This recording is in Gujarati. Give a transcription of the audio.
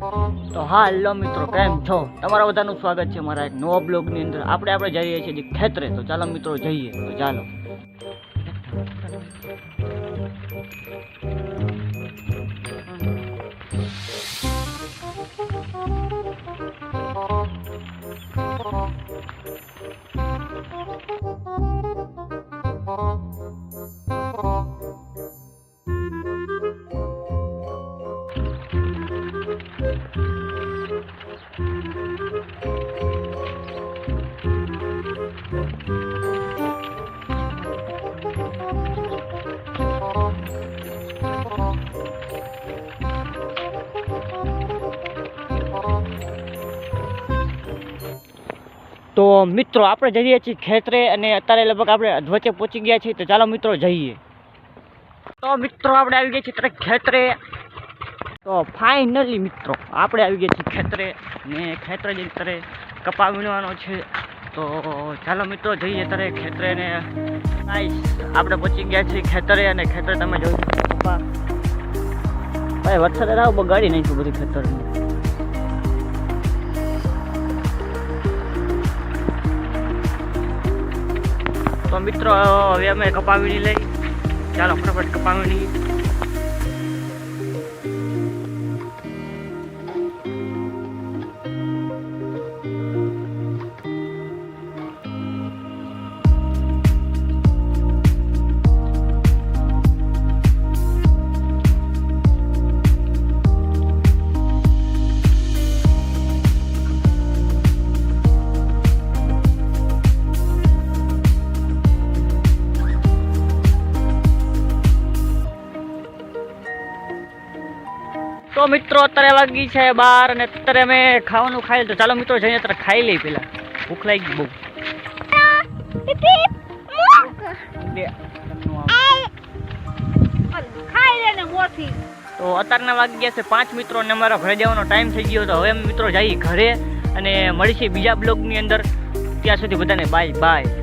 તો હેલો મિત્રો, કેમ છો? તમારા બધાનું સ્વાગત છે મારા એક નવા બ્લોગની અંદર. આપણે આપણે જઈએ છીએ ખેતરે. તો ચાલો મિત્રો જઈએ. તો ચાલો. તો મિત્રો, આપણે જઈએ છીએ ખેતરે અને અત્યારે લગભગ આપણે અધવચ્ચે પહોંચી ગયા છીએ, તો ચાલો મિત્રો જઈએ. તો મિત્રો, આપણે આવી ગયા છીએ ત્યારે ખેતરે. તો ફાઇનલી મિત્રો, આપણે આવી ગયા છીએ ખેતરે ને ખેતરે જઈને ત્યારે કપા વીણવાનો છે. તો ચાલો મિત્રો, જઈએ ત્યારે ખેતરે ને આપણે પહોંચી ગયા છીએ ખેતરે અને ખેતરે તમે જોઈ કપા ભાઈ, વરસાદ આવો, બગાડી નાખ્યું બધું ખેતરનું. તો મિત્રો હવે અમે કપાવીણી લઈ. ચાલો ફટાફટ કપાવીણી તો મિત્રો, અત્યારે વાગી છે બાર અને અત્યારે અમે ખાવાનું ખાઈ તો ચાલો મિત્રો, જઈને અત્યારે ખાઈ લઈ પેલા. ભૂખ લાગી બહુ. ને તો અત્યારના વાગી ગયા છે પાંચ મિત્રો અને અમારા ઘરે જવાનો ટાઈમ થઈ ગયો તો હવે મિત્રો જઈએ ઘરે અને મળીશું બીજા બ્લોગની અંદર. ત્યાં સુધી બધાને બાય બાય